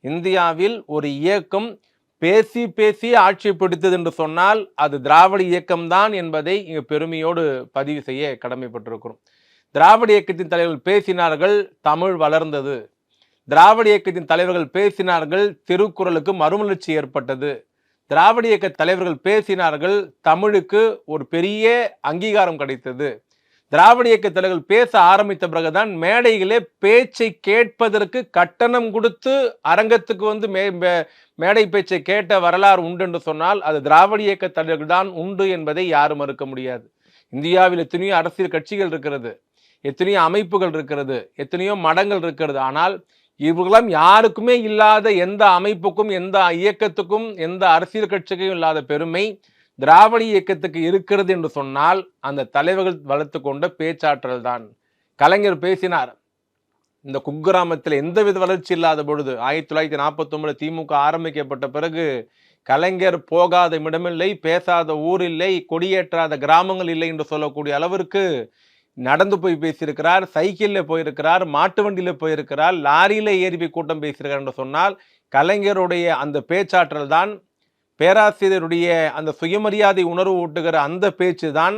இந்தியாவில் ஒரு இயக்கம் பேசி பேசி ஆட்சி பிடித்தது என்று சொன்னால் அது திராவிட இயக்கம்தான் என்பதை இங்கு பெருமையோடு பதிவு செய்ய கடமைப்பட்டிருக்கிறோம். திராவிட இயக்கத்தின் தலைவர்கள் பேசினார்கள் தமிழ் வளர்ந்தது. திராவிட இயக்கத்தின் தலைவர்கள் பேசினார்கள் திருக்குறளுக்கு மறுமலர்ச்சி ஏற்பட்டது. திராவிட இயக்க தலைவர்கள் பேசினார்கள் தமிழுக்கு ஒரு பெரிய அங்கீகாரம் கிடைத்தது. திராவிட இயக்க தலைவர்கள் பேச ஆரம்பித்த பிறகுதான் மேடைகளே பேச்சை கேட்பதற்கு கட்டணம் கொடுத்து அரங்கத்துக்கு வந்து மே மே- மேடை பேச்சை கேட்ட வரலாறு உண்டு என்று சொன்னால் அது திராவிட இயக்க தலைவர்கள் தான் உண்டு என்பதை யாரும் மறுக்க முடியாது. இந்தியாவில் எத்தனையோ அரசியல் கட்சிகள் இருக்கிறது எத்தனையோ அமைப்புகள் இருக்கிறது எத்தனையோ மடங்கள் இருக்கிறது. ஆனால் இவர்களெல்லாம் யாருக்குமே இல்லாத எந்த அமைப்புக்கும் எந்த இயக்கத்துக்கும் எந்த அரசியல் கட்சிக்கும் இல்லாத பெருமை திராவிட இயக்கத்துக்கு இருக்கிறது என்று சொன்னால் அந்த தலைவர்கள் வளர்த்து கொண்ட பேச்சாற்றல் தான். கலைஞர் பேசினார் இந்த குக்கிராமத்தில் எந்தவித வளர்ச்சி இல்லாத பொழுது ஆயிரத்தி தொள்ளாயிரத்தி நாற்பத்தொம்பது திமுக ஆரம்பிக்கப்பட்ட பிறகு கலைஞர் போகாத இடமில்லை பேசாத ஊர் இல்லை கொடியேற்றாத கிராமங்கள் இல்லை என்று சொல்லக்கூடிய அளவிற்கு நடந்து போய் பேசியிருக்கிறார் சைக்கிளில் போயிருக்கிறார் மாட்டு வண்டியில் போயிருக்கிறார் லாரியில் ஏறி போய் கூட்டம் பேசியிருக்கிறார் என்று சொன்னால் கலைஞருடைய அந்த பேச்சாற்றல் தான் பேராசிரியருடைய அந்த சுயமரியாதை உணர்வு ஊட்டுகிற அந்த பேச்சு தான்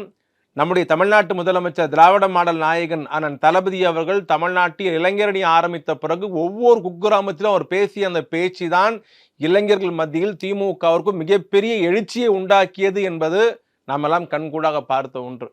நம்முடைய தமிழ்நாட்டு முதலமைச்சர் திராவிட மாடல் நாயகன் அண்ணன் தளபதி அவர்கள் தமிழ்நாட்டில் இளைஞரணி ஆரம்பித்த பிறகு ஒவ்வொரு குக்கிராமத்திலும் அவர் பேசிய அந்த பேச்சு தான் இளைஞர்கள் மத்தியில் திமுகவிற்கும் மிகப்பெரிய எழுச்சியை உண்டாக்கியது என்பது நாமெல்லாம் கண்கூடாக பார்த்த ஒன்று.